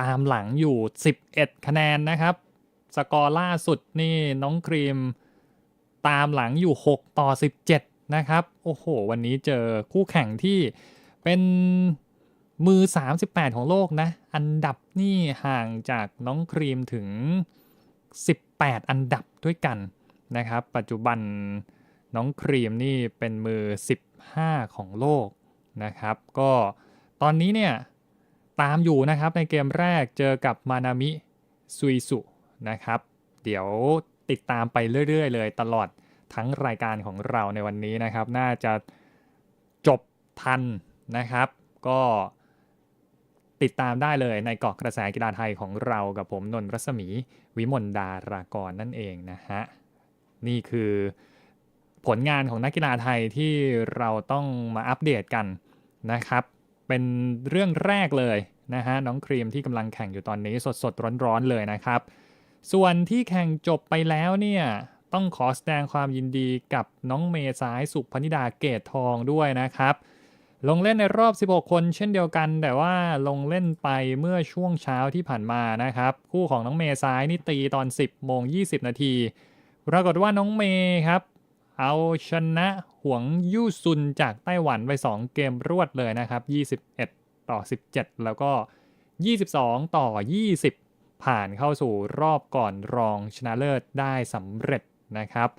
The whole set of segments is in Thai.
ตามหลังอยู่ 11 คะแนนนะครับ สกอร์ล่าสุดนี่น้องครีมตามหลังอยู่ 6 ต่อ 17 นะครับ โอ้โห วันนี้เจอคู่แข่งที่เป็นมือ 38 ของโลกนะ อันดับนี่ห่างจากน้องครีมถึง 18 อันดับด้วยกันนะครับ ปัจจุบันน้องครีมนี่เป็นมือ 15 ของโลกนะครับ ก็ตอนนี้เนี่ย ตามอยู่นะครับในเกมแรกเจอกับมานามิซุยสุนะครับ เดี๋ยวติดตามไปเรื่อยๆ เลยตลอดทั้งรายการของเราในวันนี้นะครับ น่าจะจบทันนะครับ ก็ติดตามได้เลยในเกาะกระแสกีฬาไทยของเรากับผมนนท์รัศมีวิมลดารากรนั่นเองนะฮะ นี่คือผลงานของนักกีฬาไทยที่เราต้องมาอัปเดตกันนะครับ เป็นเรื่องแรกเลยนะฮะน้องครีมที่กำลังแข่งอยู่ตอนนี้สดสดร้อนๆเลยนะครับ ส่วนที่แข่งจบไปแล้วเนี่ยต้องขอแสดงความยินดีกับน้องเมษายสุพนิดาเกตทองด้วยนะครับ ลงเล่นในรอบ 16 คนเช่นเดียวกัน แต่ว่าลงเล่นไปเมื่อช่วงเช้าที่ผ่านมานะครับ คู่ของน้องเมษายนี่ตีตอน 10โมง20 นาทีปรากฏว่าน้องเมย์ครับ เอาชนะหวงยู่ซุนจากไต้หวันไป 2 เกมรวดเลยนะครับ 21 ต่อ 17 แล้วก็ 22 ต่อ 20 ผ่านเข้าสู่รอบก่อนรองชนะเลิศได้สำเร็จนะครับ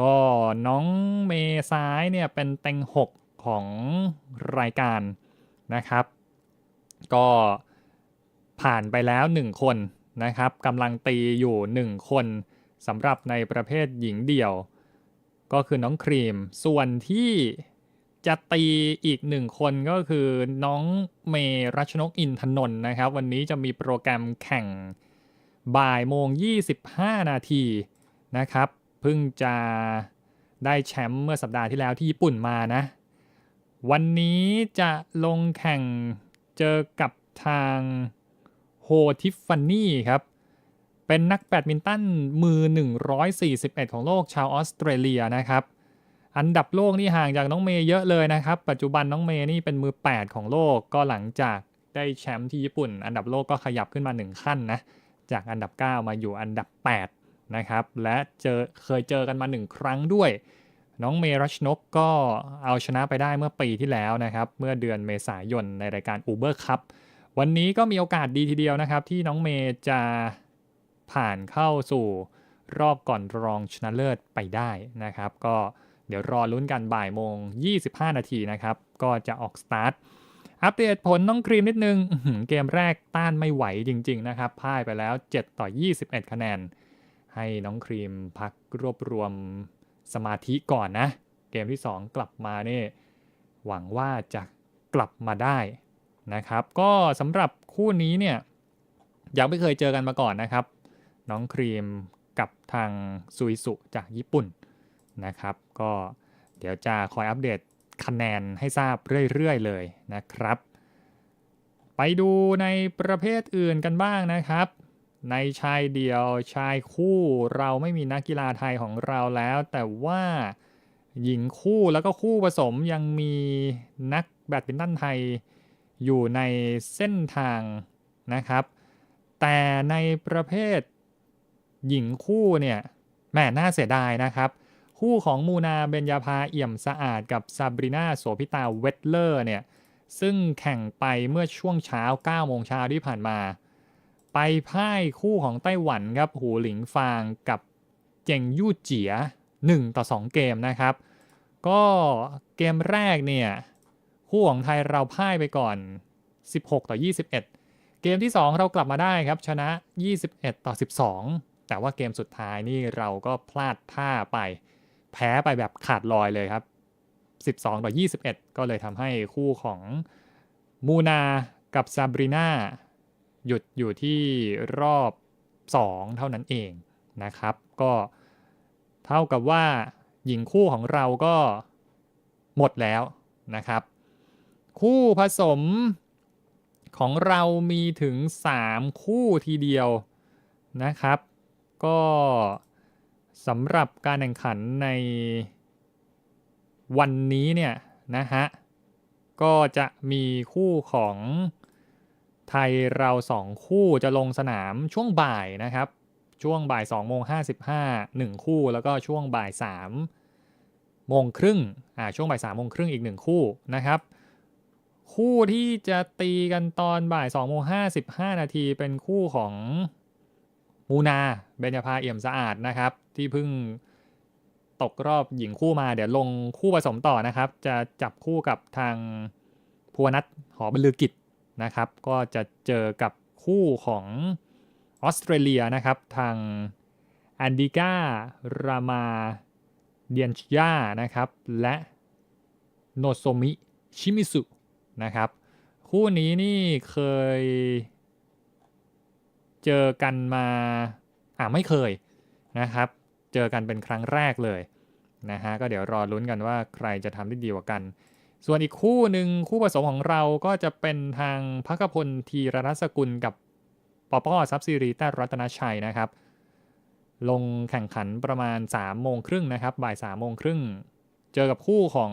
ก็น้องเมซ้ายเนี่ยเป็นเต็ง 6 ของรายการนะครับ ก็ผ่านไปแล้ว 1 คนนะครับกำลังตีอยู่ 1 คนสำหรับในประเภทหญิงเดี่ยว ก็คือน้องครีม ส่วนที่จะตีอีกหนึ่งคนก็คือน้องเมรัชนกอินทนนท์นะครับ วันนี้จะมีโปรแกรมแข่งบ่ายโมง 25 นาทีนะครับเพิ่งจะได้แชมป์เมื่อสัปดาห์ที่แล้วที่ญี่ปุ่นมานะ วันนี้จะลงแข่งเจอกับทางโฮทิฟฟานี่ครับ เป็นนักแบดมินตันมือ 141 ของโลกชาวออสเตรเลียนะครับ อันดับโลกนี่ห่างจากน้องเมย์เยอะเลยนะครับ ปัจจุบันน้องเมย์นี่เป็นมือ 8 ของโลกก็หลังจากได้แชมป์ที่ญี่ปุ่น อันดับโลกก็ขยับขึ้นมา 1 ขั้นนะ จากอันดับ 9 มาอยู่อันดับ 8 นะครับ และเจอเคยเจอกันมา 1 ครั้งด้วย น้องเมรัชนกก็เอาชนะไปได้เมื่อปีที่แล้วนะครับ เมื่อเดือนเมษายนในรายการ Uber Cup วันนี้ก็มีโอกาสดีทีเดียวนะครับ ที่น้องเมย์จะ ผ่านเข้าสู่รอบก่อนรองชนะเลิศไปได้นะครับ ก็เดี๋ยวรอลุ้นกันบ่ายโมง 25 นาทีนะครับ ก็จะออกสตาร์ทอัปเดตผลน้องครีมนิดนึงเกมแรกต้านไม่ไหวจริง ๆ นะครับพ่ายไปแล้ว 7 ต่อ 21 คะแนน ให้น้องครีมพักรวบรวมสมาธิก่อนนะ เกมที่ 2 กลับมานี่หวังว่าจะกลับมาได้นะครับ ก็สำหรับคู่นี้เนี่ยยังไม่เคยเจอกันมาก่อนนะครับ น้องครีมกับทางซุยสุจากญี่ปุ่นนะครับ ก็เดี๋ยวจะคอยอัปเดตคะแนนให้ทราบเรื่อยๆเลยนะครับ ไปดูในประเภทอื่นกันบ้างนะครับ ในชายเดี่ยวชายคู่เราไม่มีนักกีฬาไทยของเราแล้ว แต่ว่าหญิงคู่แล้วก็คู่ผสมยังมีนักแบดมินตันไทยอยู่ในเส้นทางนะครับ แต่ในประเภท หญิงคู่เนี่ยแหม่น่าเสียดายนะครับ คู่ของมูนาเบญญาภาเอี่ยมสะอาดกับซาบรีนาโสพิตาเวตเลอร์เนี่ยซึ่งแข่งไปเมื่อช่วงเช้า9โมงเช้าที่ผ่านมา ไปพ่ายคู่ของไต้หวันครับหูหลิงฟางกับเจงยู่เจีย 1 ต่อ 2 เกมนะครับ ก็เกมแรกเนี่ยคู่ของไทยเราพ่ายไปก่อน 16 ต่อ 21 เกมที่ 2 เรากลับมาได้ครับ ชนะ 21 ต่อ 12 แต่ว่าเกมสุดท้ายนี่เราก็พลาดท่าไป แพ้ไปแบบขาดลอยเลยครับ 12 ต่อ 21 ก็เลยทำให้คู่ของมูนากับซาบรีนาหยุดอยู่ที่รอบ 2 เท่านั้นเองนะครับ ก็เท่ากับว่าหญิงคู่ของเราก็หมดแล้วนะครับ คู่ผสมของเรามีถึง 3 คู่ทีเดียวนะครับ ก็สำหรับการแข่งขันในวันนี้เนี่ยนะฮะ ก็จะมีคู่ของไทยเราสองคู่จะลงสนามช่วงบ่ายนะครับ ช่วงบ่าย2โมง55 1 คู่ แล้วก็ช่วงบ่าย3โมงครึ่งอ่าช่วงบ่าย3โมงครึ่งอีก 1 คู่นะครับ คู่ที่จะตีกันตอนบ่าย2โมง55 นาทีเป็นคู่ของ มูนาเบญญาภาเอี่ยมสะอาดนะครับ ที่เพิ่งตกรอบหญิงคู่มาเดี๋ยวลงคู่ผสมต่อนะครับ จะจับคู่กับทางภูวนัทหอบรรลือกิจนะครับ ก็จะเจอกับคู่ของออสเตรเลียนะครับ ทางแอนดิการามาเดียนชยานะครับ และโนโซมิชิมิสุนะครับ คู่นี้นี่เคย เจอกันมาอ่าไม่เคยนะครับ เจอกันเป็นครั้งแรกเลยนะฮะก็เดี๋ยวรอลุ้นกันว่าใครจะทำได้ดีกว่ากัน ส่วนอีกคู่หนึ่งคู่ผสมของเราก็จะเป็นทางพักพลทีรรัศกุลกับปอปอซับซีรีแต้รัตนชัยนะครับ ลงแข่งขันประมาณ3โมงครึ่งนะครับ บ่าย3โมงครึ่งเจอกับคู่ของ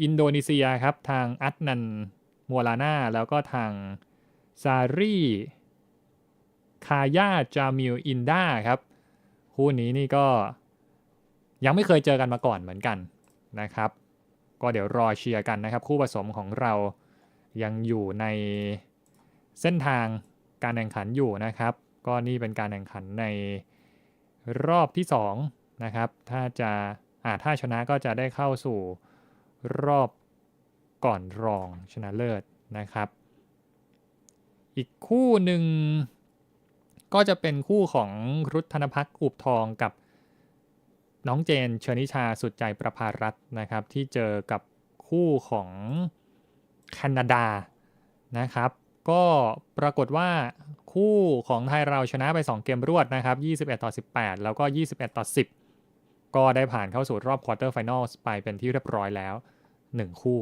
อินโดนีเซียครับ ทางอัตนันมัวลาน่าแล้วก็ทางซารี คายาจามิลอินดาครับ คู่นี้นี่ก็ยังไม่เคยเจอกันมาก่อนเหมือนกันนะครับ ก็เดี๋ยวรอเชียร์กันนะครับ คู่ผสมของเรายังอยู่ในเส้นทางการแข่งขันอยู่นะครับ ก็นี่เป็นการแข่งขันในรอบที่2นะครับถ้าจะอ่าถ้าชนะก็จะได้เข้าสู่รอบก่อนรองชนะเลิศนะครับ อีกคู่หนึ่ง ก็จะเป็นคู่ของรุธนพักอุบทองกับน้องเจนเชนิชาสุดใจประภารัตน์นะครับ ที่เจอกับคู่ของแคนาดานะครับ ก็ปรากฏว่าคู่ของไทยเราชนะไป 2 เกมรวดนะครับ 21 ต่อ 18 แล้วก็ 21 ต่อ 10 ก็ได้ผ่านเข้าสู่รอบควอเตอร์ไฟนอลไปเป็นที่เรียบร้อยแล้ว 1 คู่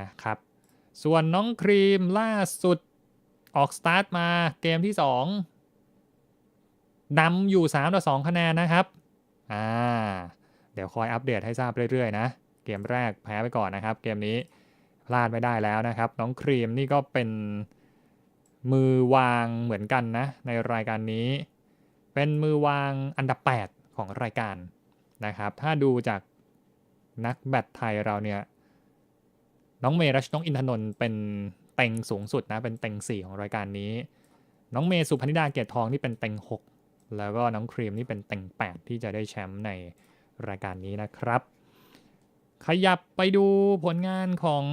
นะครับ ส่วนน้องครีมล่าสุดออกสตาร์ทมาเกมที่ 2 นำอยู่3ต่อ2คะแนนนะครับอ่าเดี๋ยวคอยอัปเดตให้ทราบเรื่อยๆนะ เกมแรกแพ้ไปก่อนนะครับ เกมนี้พลาดไม่ได้แล้วนะครับ น้องครีมนี่ก็เป็นมือวางเหมือนกันนะ ในรายการนี้ เป็นมือวางอันดับ 8 ของรายการนะครับ ถ้าดูจากนักแบดไทยเราเนี่ยน้องเมรัชน้องอินทนนท์เป็นเต็งสูงสุดนะ เป็นเต็ง 4 ของรายการนี้ น้องเมสุพนิดาเกียรติทองนี่เป็นเต็ง 6 แล้วก็น้องครีมนี่เป็นเต็ง8ที่จะได้แชมป์ในรายการนี้นะครับ ขยับไปดูผลงานของ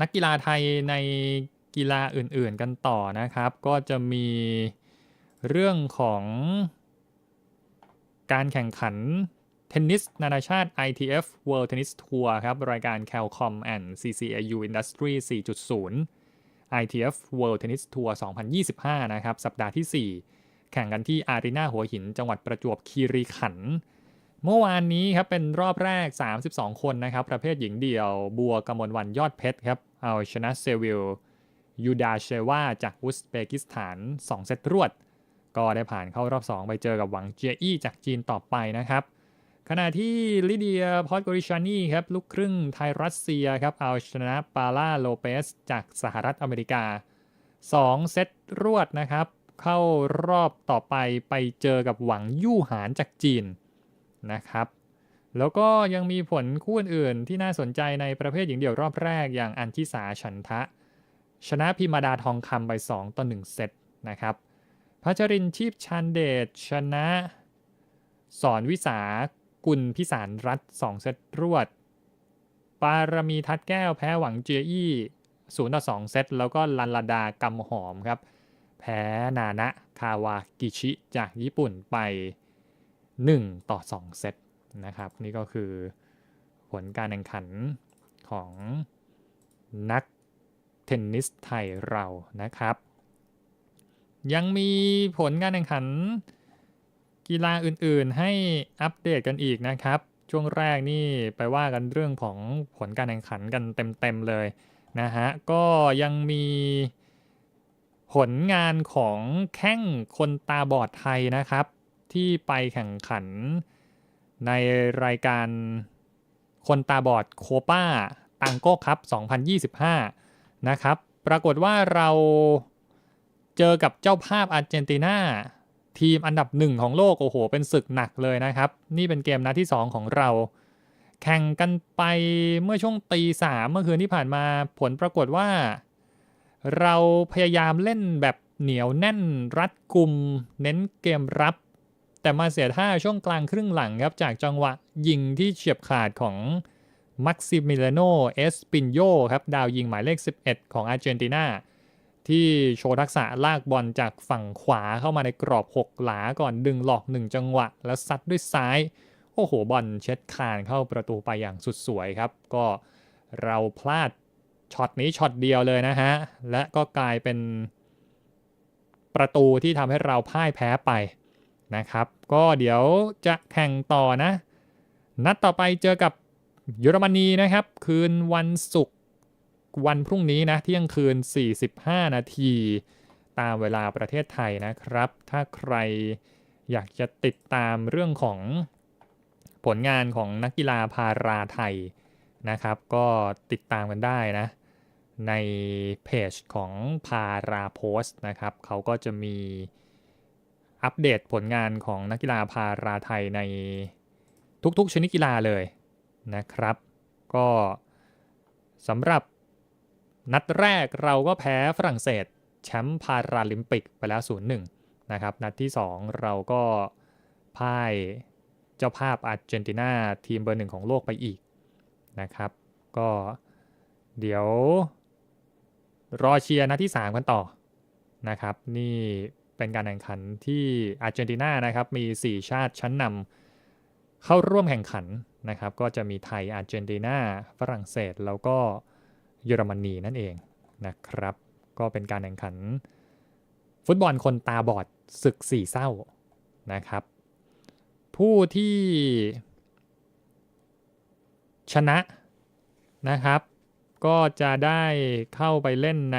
นักกีฬาไทยในกีฬาอื่นๆกันต่อนะครับ ก็จะมีเรื่องของการแข่งขันเทนนิสนานาชาติ ITF World Tennis Tour ครับ รายการ Calcom and CCAU Industry 4.0 ITF World Tennis Tour 2025 นะครับ สัปดาห์ที่ 4 แข่งกันที่อารีนาหัวหิน จังหวัดประจวบคีรีขันธ์เมื่อวานนี้ครับเป็นรอบแรก 32 คนนะครับ ประเภทหญิงเดี่ยวบัวกมลวันยอดเพชรครับ เอาชนะเซวิลยูดาเชวาจากอุซเบกิสถาน 2 เซตรวด ก็ได้ผ่านเข้ารอบ 2 ไปเจอกับหวังเจียอี้จากจีนต่อไปนะครับ ขณะที่ลิเดียพอตกริชานีครับลูกครึ่งไทยรัสเซียครับเอาชนะปาล่าโลเปสจากสหรัฐอเมริกา 2 เซตรวดนะครับ เข้ารอบต่อไปไปเจอกับหวังยู่หานจากจีนนะครับ แล้วก็ยังมีผลคู่อื่นๆที่น่าสนใจในประเภทหญิงเดี่ยวรอบแรกอย่างอันทิสาฉันทะ ชนะพิมาดาทองคำไป 2 ต่อ 1 เซตนะครับพัชรินชีพชันเดชชนะ สอนวิสากุลพิสารรัฐ 2 เซตรวด ปารมีทัดแก้วแพ้หวังเจียอี้0ต่อ2เซตแล้วก็ลันลาดากำหอมครับ แพ้นานะคาวากิชิจากญี่ปุ่นไป 1 ต่อ 2 เซตนะครับ นี่ก็คือผลการแข่งขันของนักเทนนิสไทยเรานะครับ ยังมีผลการแข่งขันกีฬาอื่นๆ ให้อัปเดตกันอีกนะครับ ช่วงแรกนี่ไปว่ากันเรื่องของผลการแข่งขันกันเต็มๆเลยนะฮะ ก็ยังมี ผลงานของแข้งคนตาบอดไทยนะครับ ที่ไปแข่งขันในรายการคนตาบอดโคป้าตังโก้ครับ 2025 นะครับ ปรากฏว่าเราเจอกับเจ้าภาพอาร์เจนตินาทีมอันดับหนึ่งของโลก โอ้โห เป็นศึกหนักเลยนะครับ นี่เป็นเกมนัดที่ 2 ของเรา แข่งกันไปเมื่อช่วงตีสามเมื่อคืนที่ผ่านมาผลปรากฏว่า เราพยายามเล่นแบบเหนียวแน่นรัดกุม เน้นเกมรับ แต่มาเสียท่าช่วงกลางครึ่งหลังครับ จากจังหวะยิงที่เฉียบขาดของมักซิมิเลโนเอสปินโยครับ ดาวยิงหมายเลข 11 ของอาร์เจนตินาที่โชว์ทักษะลากบอลจากฝั่งขวาเข้ามาในกรอบ 6 หลาก่อนดึงหลอก 1 จังหวะ แล้วซัดด้วยซ้าย โอ้โหบอลเช็ดคานเข้าประตูไปอย่างสุดสวยครับ ก็เราพลาด ช็อตนี้ช็อตเดียวเลยนะฮะ และก็กลายเป็นประตูที่ทำให้เราพ่ายแพ้ไปนะครับ ก็เดี๋ยวจะแข่งต่อนะ นัดต่อไปเจอกับเยอรมนีนะครับ คืนวันศุกร์วันพรุ่งนี้นะเที่ยงคืน 45 นาที ตามเวลาประเทศไทยนะครับ ถ้าใครอยากจะติดตามเรื่องของผลงานของนักกีฬาพาราไทย นะครับ ก็ติดตามกันได้นะในเพจของพาราโพส์นะครับ เขาก็จะมีอัปเดตผลงานของนักกีฬาพาราไทยในทุกๆชนิดกีฬาเลยนะครับ ก็สำหรับนัดแรกเราก็แพ้ฝรั่งเศสแชมป์พาราลิมปิกไปแล้ว 0-1 นะครับ นัดที่ 2 เราก็พ่ายเจ้าภาพอาร์เจนตินาทีมเบอร์หนึ่งของโลกไปอีก นะครับ ก็เดี๋ยวรอเชียร์นัดที่ 3 กันต่อนะครับ นี่เป็นการแข่งขันที่อาร์เจนตินานะครับ มี 4 ชาติชั้นนำเข้าร่วมแข่งขันนะครับ ก็จะมีไทยอาร์เจนตินาฝรั่งเศสแล้วก็เยอรมนีนั่นเองนะครับ ก็เป็นการแข่งขัน ฟุตบอลคนตาบอดศึกสี่เศร้านะครับ ผู้ที่ ชนะนะครับ ก็จะได้เข้าไปเล่นใน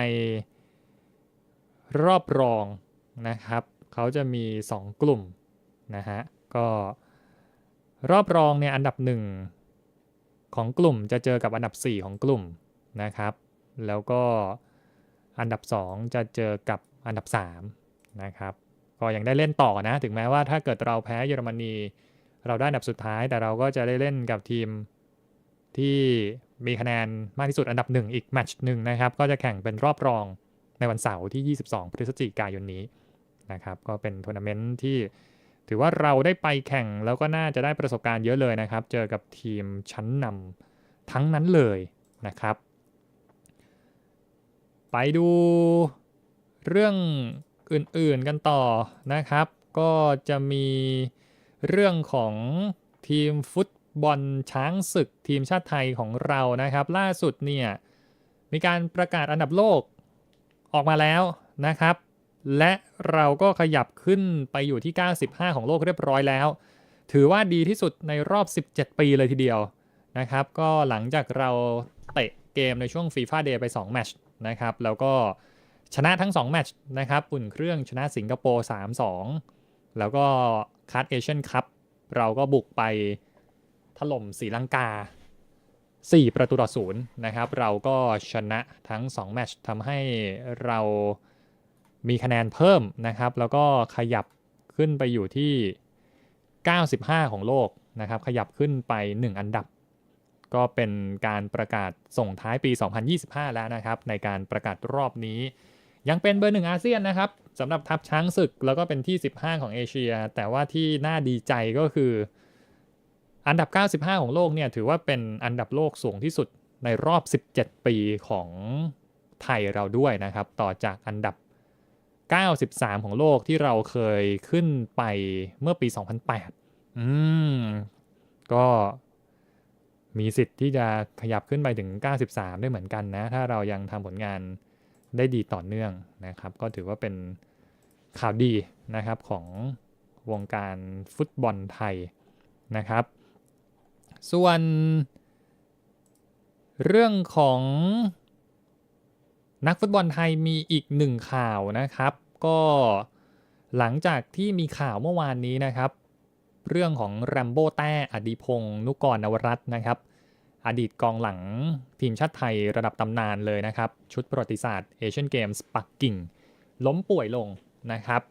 รอบรองนะครับ เขาจะมี 2 กลุ่มนะฮะ ก็รอบรองเนี่ยอันดับ 1 ของกลุ่มจะเจอกับอันดับ 4 ของกลุ่มนะครับ แล้วก็อันดับ 2 จะเจอกับอันดับ 3 นะครับ ก็ยังได้เล่นต่อนะ ถึงแม้ว่าถ้าเกิดเราแพ้เยอรมนี เราได้อันดับสุดท้าย แต่เราก็จะได้เล่นกับทีม ที่มีคะแนนมากที่สุดอันดับ1อีกแมตช์หนึ่งนะครับ ก็จะแข่งเป็นรอบรองในวันเสาร์ที่ 22 พฤศจิกายนนี้นะครับ ก็เป็นทัวร์นาเมนต์ที่ถือว่าเราได้ไปแข่งแล้วก็น่าจะได้ประสบการณ์เยอะเลยนะครับ เจอกับทีมชั้นนำทั้งนั้นเลยนะครับ ไปดูเรื่องอื่นๆกันต่อนะครับ ก็จะมีเรื่องของทีมฟุต บอลช้างศึกทีมชาติไทยของเรานะครับ ล่าสุดเนี่ยมีการประกาศอันดับโลกออกมาแล้วนะครับ และเราก็ขยับขึ้นไปอยู่ที่ 95 ของโลกเรียบร้อยแล้ว ถือว่าดีที่สุดในรอบ 17 ปีเลยทีเดียวนะครับ ก็หลังจากเราเตะเกมในช่วงฟีฟ่าเดย์ไป2แมตช์นะครับ แล้วก็ชนะทั้ง2แมตช์นะครับ อุ่นเครื่องชนะสิงคโปร์ 3-2 แล้วก็คัดเอเชียนคัพเราก็บุกไป ถล่มศรีลังกา 4 ประตูต่อศูนย์นะครับ เราก็ชนะทั้ง 2 แมตช์ทำให้เรามีคะแนนเพิ่มนะครับ แล้วก็ขยับขึ้นไปอยู่ที่ 95 ของโลกนะครับ ขยับขึ้นไป 1 อันดับ ก็เป็นการประกาศส่งท้ายปี 2025 แล้วนะครับ ในการประกาศรอบนี้ ยังเป็นเบอร์หนึ่งอาเซียนนะครับสำหรับทัพช้างศึกแล้วก็เป็นที่ 15 ของเอเชีย แต่ว่าที่น่าดีใจก็คือ อันดับ 95 ของโลกเนี่ยถือว่าเป็นอันดับโลกสูงที่สุดในรอบ 17 ปีของไทยเราด้วยนะครับ ต่อจากอันดับ 93 ของโลกที่เราเคยขึ้นไปเมื่อปี 2008 อืม ก็มีสิทธิ์ที่จะขยับขึ้นไปถึง 93 ได้เหมือนกันนะ ถ้าเรายังทำผลงานได้ดีต่อเนื่องนะครับ ก็ถือว่าเป็นข่าวดีนะครับของวงการฟุตบอลไทยนะครับ ส่วนเรื่องของนักฟุตบอลไทยมีอีกหนึ่งข่าวนะครับ ก็หลังจากที่มีข่าวเมื่อวานนี้นะครับ เรื่องของแรมโบ้แต้อดีพงศ์นุกรนวรัตน์นะครับออดีตกองหลังทีมชาติไทยระดับตำนานเลยนะครับ ชุดประวัติศาสตร์เอเชียนเกมส์ปักกิ่ง ล้มป่วยลงนะครับ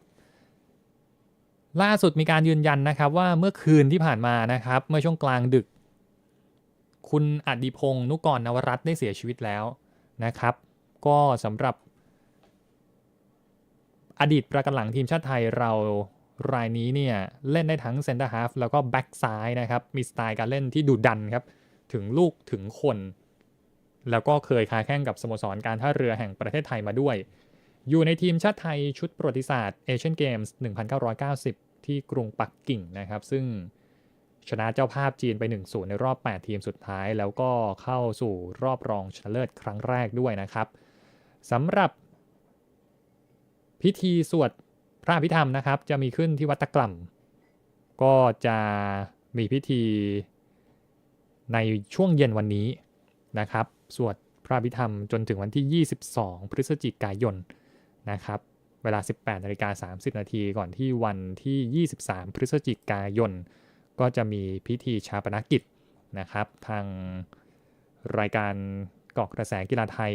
ล่าสุดมีการยืนยันนะครับว่าเมื่อคืนที่ผ่านมานะครับ เมื่อช่วงกลางดึก คุณอดิพงศ์นุกรนวรัตน์ได้เสียชีวิตแล้วนะครับ ก็สำหรับ อดีตประกันหลังทีมชาติไทยเรารายนี้เนี่ย เล่นได้ทั้งเซนเตอร์ฮาฟแล้วก็แบ็กซ้ายนะครับ มีสไตล์การเล่นที่ดุดันครับ ถึงลูกถึงคน แล้วก็เคยคาแข่งกับสโมสรการท่าเรือแห่งประเทศไทยมาด้วย อยู่ในทีมชาติไทยชุดประวัติศาสตร์เอเชียนเกมส์1990 ที่กรุงปักกิ่งนะครับ ซึ่ง ชนะเจ้าภาพจีนไป 1-0 ในรอบ 8 ทีมสุดท้าย แล้วก็เข้าสู่รอบรองชนะเลิศครั้งแรกด้วยนะครับสำหรับ พิธีสวดพระอภิธรรมนะครับ จะมีขึ้นที่วัดตะกล่ำก็จะมีพิธีในช่วงเย็นวันนี้นะครับ สวดพระอภิธรรมจนถึงวันที่ 22 พฤศจิกายนนะครับเวลา 18นาฬิกา30 นาทีก่อนที่วันที่ 23 พฤศจิกายน ก็จะมีพิธีชาปนกิจนะครับ ทางรายการเกาะกระแสกีฬาไทย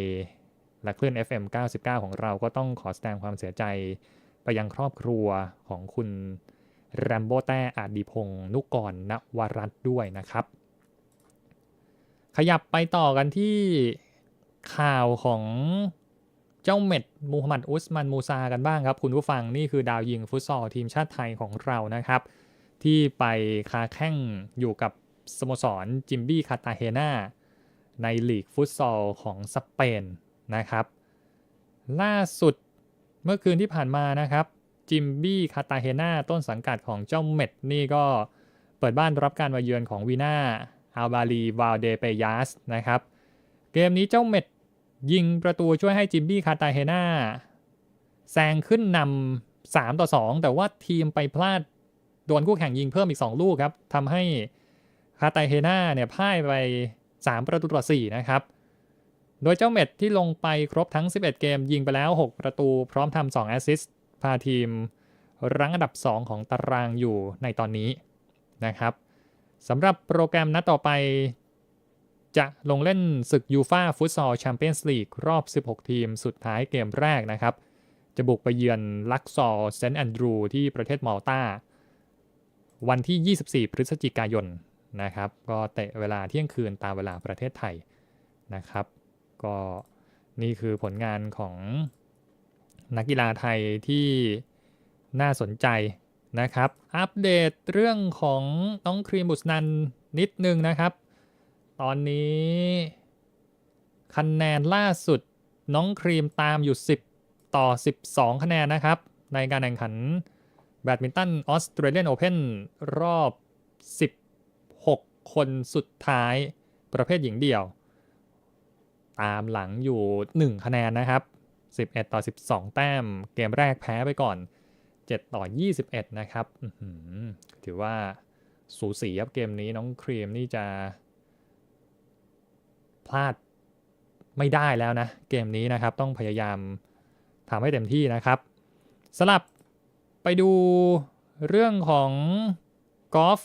และคลื่น FM 99 ของเราก็ต้องขอแสดงความเสียใจไปยังครอบครัวของคุณแรมโบ้แต้อาดีพงศ์นุกกรณวรัตด้วยนะครับ ขยับไปต่อกันที่ข่าวของเจ้าเม็ดมูฮัมหมัดอุสมันมูซากันบ้างครับ คุณผู้ฟังนี่คือดาวยิงฟุตซอลทีมชาติไทยของเรานะครับ ที่ไปคาแข่งอยู่กับสโมสรจิมบี้คาตาเฮนาในลีกฟุตซอลของสเปนนะครับ ล่าสุดเมื่อคืนที่ผ่านมานะครับ จิมบี้คาตาเฮนาต้นสังกัดของเจ้าเม็ดนี่ก็เปิดบ้านรับการมาเยือนของวีนาอัลบาลีวาลเดเปยาสนะครับ เกมนี้เจ้าเม็ดยิงประตูช่วยให้จิมบี้คาตาเฮนาแซงขึ้นนำ3ต่อ 2 แต่ว่าทีมไปพลาด โดนคู่แข่งยิงเพิ่มอีก 2 ลูกครับทำให้คาตาเฮนาเนี่ยพ่ายไป 3 ประตูต่อ4นะครับโดยเจ้าเม็ดที่ลงไปครบทั้ง 11 เกมยิงไปแล้ว 6 ประตูพร้อมทำ2แอสซิสต์พาทีมรั้งอันดับ 2 ของตารางอยู่ในตอนนี้นะครับสำหรับโปรแกรมนัดต่อไป จะลงเล่นศึกยูฟาฟุตซอลแชมเปี้ยนส์ลีกรอบ 16 ทีมสุดท้ายเกมแรกนะครับ จะบุกไปเยือนลักซอร์เซนต์แอนดรูที่ประเทศมอลตา วันที่ 24 พฤศจิกายนนะครับ ก็เตะเวลาเที่ยงคืนตามเวลาประเทศไทยนะครับ ก็นี่คือผลงานของนักกีฬาไทยที่น่าสนใจนะครับ อัปเดตเรื่องของน้องครีมบุษนันนิดนึงนะครับ ตอนนี้คะแนนล่าสุดน้องครีมตามอยู่ 10 ต่อ 12 คะแนนนะครับ ในการแข่งขัน แบดมินตันออสเตรเลียนโอเพนรอบ 16 คนสุดท้ายประเภทหญิงเดี่ยว ตามหลังอยู่ 1 คะแนนนะครับ 11 ต่อ 12 แต้ม เกมแรกแพ้ไปก่อน 7 ต่อ 21 นะครับ ถือว่าสูสีครับเกมนี้น้องครีมนี่จะ พลาดไม่ได้แล้วนะ เกมนี้นะครับต้องพยายามทำให้เต็มที่นะครับสลับ ไปดูเรื่องของกอล์ฟ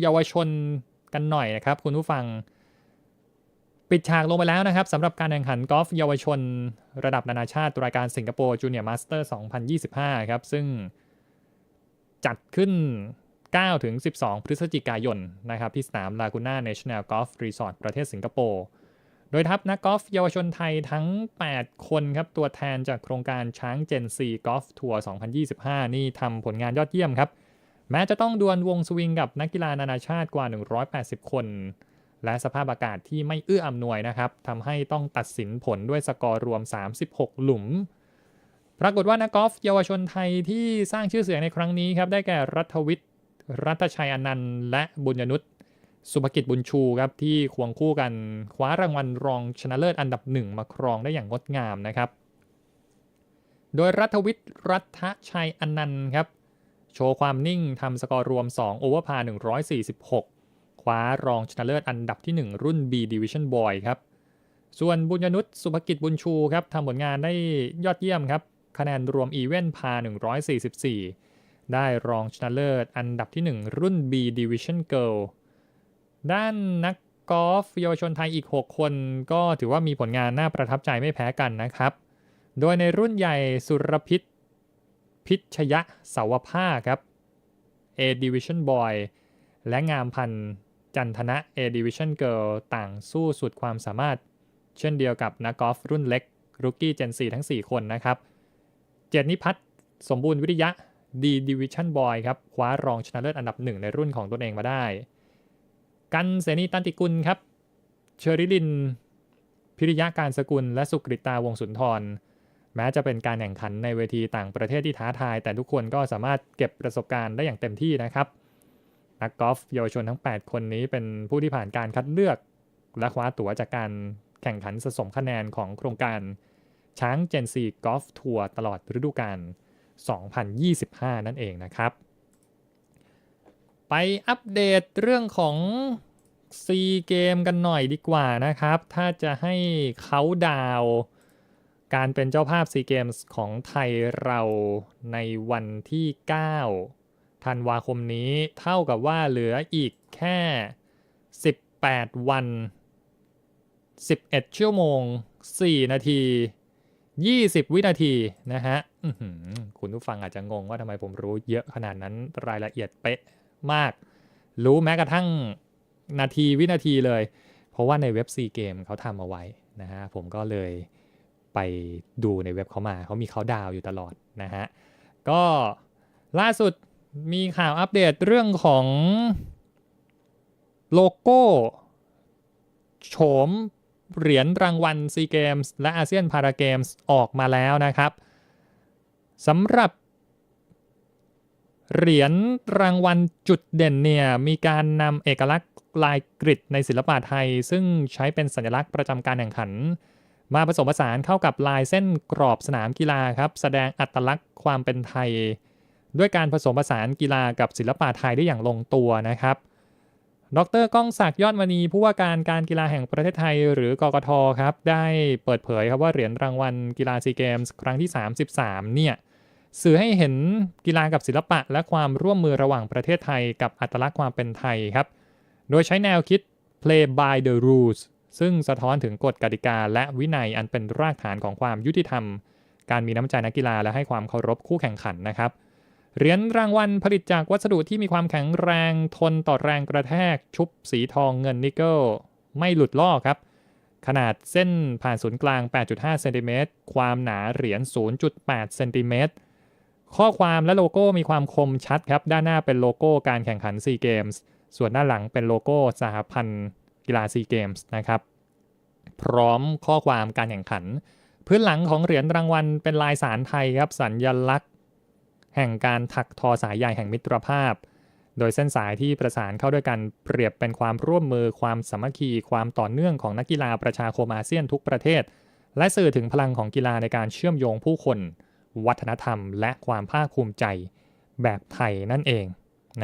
เยาวชนกันหน่อยนะครับ คุณผู้ฟัง ปิดฉากลงไปแล้วนะครับสำหรับการแข่งขันกอล์ฟเยาวชน ระดับนานาชาติรายการสิงคโปร์จูเนียร์มาสเตอร์ 2025 ครับ ซึ่งจัดขึ้น 9 ถึง 12 พฤศจิกายนนะครับที่สนามลากูน่าเนชั่นแนลกอล์ฟรีสอร์ทประเทศสิงคโปร์ ดยทัพนักกอล์ฟเยาวชนไทยทั้ง 8 คนครับ ตัวแทนจากโครงการช้างเจนซีกอล์ฟทัวร์ 2025 นี่ทำผลงานยอดเยี่ยมครับ แม้จะต้องดวลวงสวิงกับนักกีฬานานาชาติกว่า 180 คน และสภาพอากาศที่ไม่เอื้ออำนวยนะครับทำให้ต้องตัดสินผลด้วยสกอร์รวม 36 หลุม ปรากฏว่านักกอล์ฟเยาวชนไทยที่สร้างชื่อเสียงในครั้งนี้ครับได้แก่รัฐวิทย์รัตชัยอนันต์และบุญยนุษย์ สุภกิจบุญชูครับที่ควงคู่กันคว้ารางวัลรองชนะเลิศอันดับหนึ่งมาครองได้อย่างงดงามนะครับ โดยรัฐวิทย์รัตชัยอนันต์ครับ โชว์ความนิ่งทำสกอร์รวม 2 โอเวอร์พา 146 คว้ารองชนะเลิศอันดับที่ 1 รุ่น B Division Boy ครับ ส่วนบุญยนุษย์สุภกิจบุญชูครับทำผลงานได้ยอดเยี่ยมครับ คะแนนรวมอีเวนต์พา 144 ได้รองชนะเลิศอันดับที่ 1 รุ่น B Division Girl ด้านนักกอล์ฟเยาวชนไทยอีก 6 คนก็ถือว่ามีผลงานน่าประทับใจไม่แพ้กันนะครับ โดยในรุ่นใหญ่สุรพิษ พิชยะสาวภาครับ A Division Boy และงามพันธ์จันทนะ A Division Girl ต่างสู้สุดความสามารถ เช่นเดียวกับนักกอล์ฟรุ่นเล็กรุกี้เจน4ทั้ง 4 คนนะครับ เจดนิพัฒสมบูรณ์วิริยะ D Division Boy ครับคว้ารองชนะเลิศอันดับหนึ่งในรุ่นของตนเองมาได้ กันเสนีตันติกุลครับ เชอริลิน พิริยะการสกุล และสุกริตาวงสุนทร แม้จะเป็นการแข่งขันในเวทีต่างประเทศที่ท้าทาย แต่ทุกคนก็สามารถเก็บประสบการณ์ได้อย่างเต็มที่นะครับ นักกอล์ฟเยาวชนทั้ง 8 คนนี้เป็นผู้ที่ผ่านการคัดเลือก และคว้าตั๋วจากการแข่งขันสะสมคะแนนของโครงการช้างเจนซีกอล์ฟทัวร์ตลอดฤดูกาล2025 นั่นเองนะครับ ไปอัปเดตเรื่องของซีเกมกันหน่อยดีกว่านะครับ ถ้าจะให้เขาดาวการเป็นเจ้าภาพซีเกมส์ของไทยเราในวันที่ 9 ธันวาคมนี้เท่ากับว่าเหลืออีกแค่ 18 วัน 11 ชั่วโมง 4 นาที 20 วินาทีนะฮะคุณผู้ฟังอาจจะงงว่าทำไมผมรู้เยอะขนาดนั้นรายละเอียดเป๊ะ มาก รู้แม้กระทั่งนาทีวินาทีเลย เพราะว่าในเว็บซีเกมเขาทำเอาไว้นะฮะผมก็เลยไปดูในเว็บเขามาเขามีเขาดาวอยู่ตลอดนะฮะก็ล่าสุดมีข่าวอัปเดตเรื่องของโลโก้โฉมเหรียญรางวัลซีเกมส์และอาเซียนพาราเกมส์ออกมาแล้วนะครับสำหรับ เหรียญรางวัลจุดเด่นเนี่ยมีการนำเอกลักษณ์ลายกริดในศิลปะไทย ซึ่งใช้เป็นสัญลักษณ์ประจำการแข่งขัน มาผสมผสานเข้ากับลายเส้นกรอบสนามกีฬาครับ แสดงอัตลักษณ์ความเป็นไทย ด้วยการผสมผสานกีฬากับศิลปะไทยได้อย่างลงตัวนะครับดรก้องศักดิ์ยอดมณีผู้ว่าการการกีฬาแห่งประเทศไทย หรือกกทครับ ได้เปิดเผยครับว่าเหรียญรางวัลกีฬาซีเกมส์ครั้งที่ 33 เนี่ย สื่อให้เห็นกีฬากับศิลปะ และความร่วมมือระหว่างประเทศไทยกับอัตลักษณ์ความเป็นไทยครับ โดยใช้แนวคิด play by the rules ซึ่งสะท้อนถึงกฎกติกา และวินัยอันเป็นรากฐานของความยุติธรรม การมีน้ำใจนักกีฬาและให้ความเคารพคู่แข่งขันนะครับ เหรียญรางวัลผลิตจากวัสดุที่มีความแข็งแรงทนต่อแรงกระแทก ชุบสีทองเงินนิกเกิลไม่หลุดลอกครับ ขนาดเส้นผ่านศูนย์กลาง 8.5 เซนติเมตร ความหนาเหรียญ 0.8 เซนติเมตร ข้อความและโลโก้มีความคมชัดครับ ด้านหน้าเป็นโลโก้การแข่งขันซีเกมส์ส่วนด้านหลังเป็นโลโก้สหพันธ์กีฬาซีเกมส์นะครับ พร้อมข้อความการแข่งขัน พื้นหลังของเหรียญรางวัลเป็นลายสารไทยครับ สัญญลักษณ์ แห่งการถักทอสายใยแห่งมิตรภาพ โดยเส้นสายที่ประสานเข้าด้วยกันเปรียบเป็นความร่วมมือความสามัคคี ความต่อเนื่องของนักกีฬาประชาคมอาเซียนทุกประเทศ และสื่อถึงพลังของกีฬาในการเชื่อมโยงผู้คน วัฒนธรรม และความภาคภูมิใจแบบไทยนั่นเอง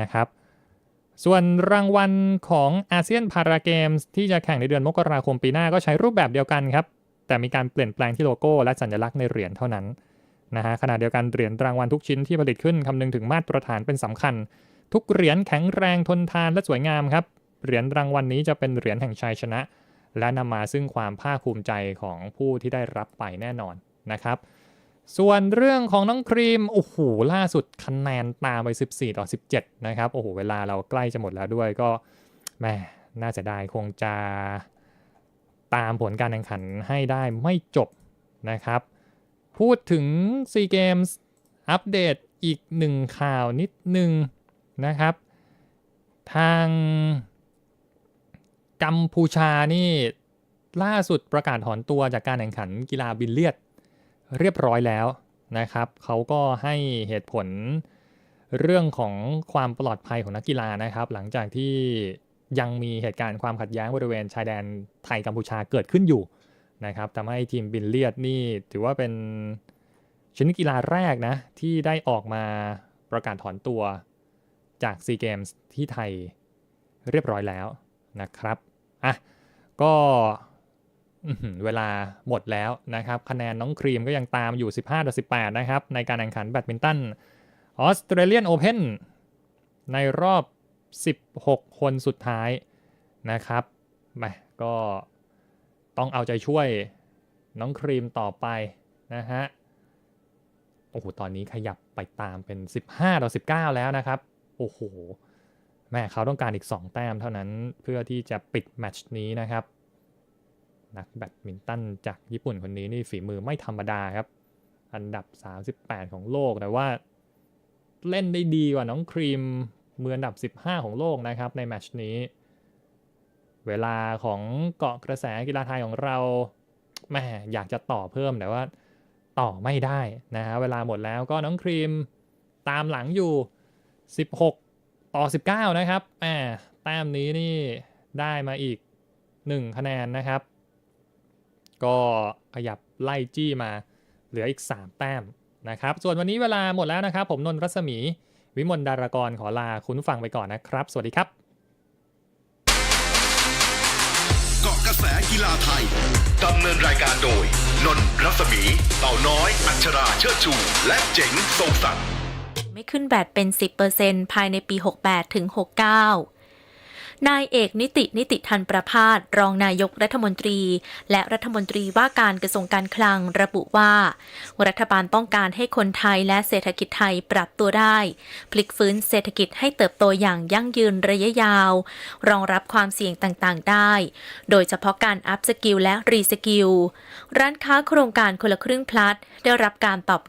นะครับ ส่วนรางวัลของอาเซียนพาราเกมส์ที่จะแข่งในเดือนมกราคมปีหน้าก็ใช้รูปแบบเดียวกันครับ แต่มีการเปลี่ยนแปลงที่โลโก้และสัญลักษณ์ในเหรียญเท่านั้นนะฮะขณะเดียวกันเหรียญรางวัลทุกชิ้นที่ผลิตขึ้นคำนึงถึงมาตรฐานเป็นสำคัญ ทุกเหรียญแข็งแรงทนทานและสวยงามครับเหรียญรางวัลนี้จะเป็นเหรียญแห่งชัยชนะ และนำมาซึ่งความภาคภูมิใจของผู้ที่ได้รับไปแน่นอนนะครับ ส่วนเรื่องของน้องครีม โอ้โห ล่าสุดคะแนนตามไป 14 ต่อ 17 นะครับ โอ้โห เวลาเราใกล้จะหมดแล้วด้วยก็แม่น่าเสียดายคงจะตามผลการแข่งขันให้ได้ไม่จบนะครับ พูดถึง SEA Games อัปเดตอีกหนึ่งข่าวนิดหนึ่งนะครับ ทางกัมพูชานี่ล่าสุดประกาศถอนตัวจากการแข่งขันกีฬาบิลเลียด เรียบร้อยแล้วนะครับ เขาก็ให้เหตุผลเรื่องของความปลอดภัยของนักกีฬานะครับ หลังจากที่ยังมีเหตุการณ์ความขัดแย้งบริเวณชายแดนไทยกัมพูชาเกิดขึ้นอยู่นะครับทำให้ทีมบิลเลียดนี่ถือว่าเป็นชนิดกีฬาแรกนะ ที่ได้ออกมาประกาศถอนตัวจากซีเกมส์ที่ไทยเรียบร้อยแล้วนะครับอะก็ เวลาหมดแล้วนะครับ คะแนนน้องครีมก็ยังตามอยู่ 15ต่อ18 นะครับ ในการแข่งขันแบดมินตันออสเตรเลียนโอเพนในรอบ 16 คนสุดท้ายนะครับแมาก็ต้องเอาใจช่วยน้องครีมต่อไปนะฮะ โอ้โห ตอนนี้ขยับไปตามเป็น 15 ต่อ 19 แล้วนะครับ โอ้โห แม่เขาต้องการอีก 2 แต้มเท่านั้นเพื่อที่จะปิดแมตช์นี้นะครับ นักแบดมินตันจากญี่ปุ่นคนนี้นี่ฝีมือไม่ธรรมดาครับ อันดับ 38 ของโลกแต่ว่าเล่นได้ดีกว่าน้องครีมมืออันดับ 15 ของโลกนะครับในแมชนี้ เวลาของเกาะกระแสกีฬาไทยของเราแม่อยากจะต่อเพิ่มแต่ว่าต่อไม่ได้นะฮะเวลาหมดแล้วก็น้องครีมตามหลังอยู่ 16 ต่อ 19 นะครับแหมแต้มนี้นี่ได้มาอีก 1 คะแนนนะครับ ก็ขยับไล่จี้มาเหลืออีก 3 แต้มนะครับ ส่วนวันนี้เวลาหมดแล้วนะครับ ผมนนท์รัศมี วิมลดารากรขอลาคุณผู้ฟังไปก่อนนะครับ สวัสดีครับ เกาะกระแสกีฬาไทยดำเนินรายการโดย นนท์รัศมี เต่าน้อย อัชราเชิดชู และเจ๋งทรงศักดิ์ไม่ขึ้นแบตเป็น 10%ภายในปี 68ถึง69 นายเอกนิตินิติทันประพาสรองนายกรัฐมนตรี และรัฐมนตรีว่าการกระทรวงการคลังระบุว่า รัฐบาลต้องการให้คนไทยและเศรษฐกิจไทยปรับตัวได้ พลิกฟื้นเศรษฐกิจให้เติบโตอย่างยั่งยืนระยะยาว รองรับความเสี่ยงต่างๆ ได้ โดยเฉพาะการอัพสกิลและรีสกิลร้านค้าโครงการคนละครึ่งพลัด ได้รับการตอบรับ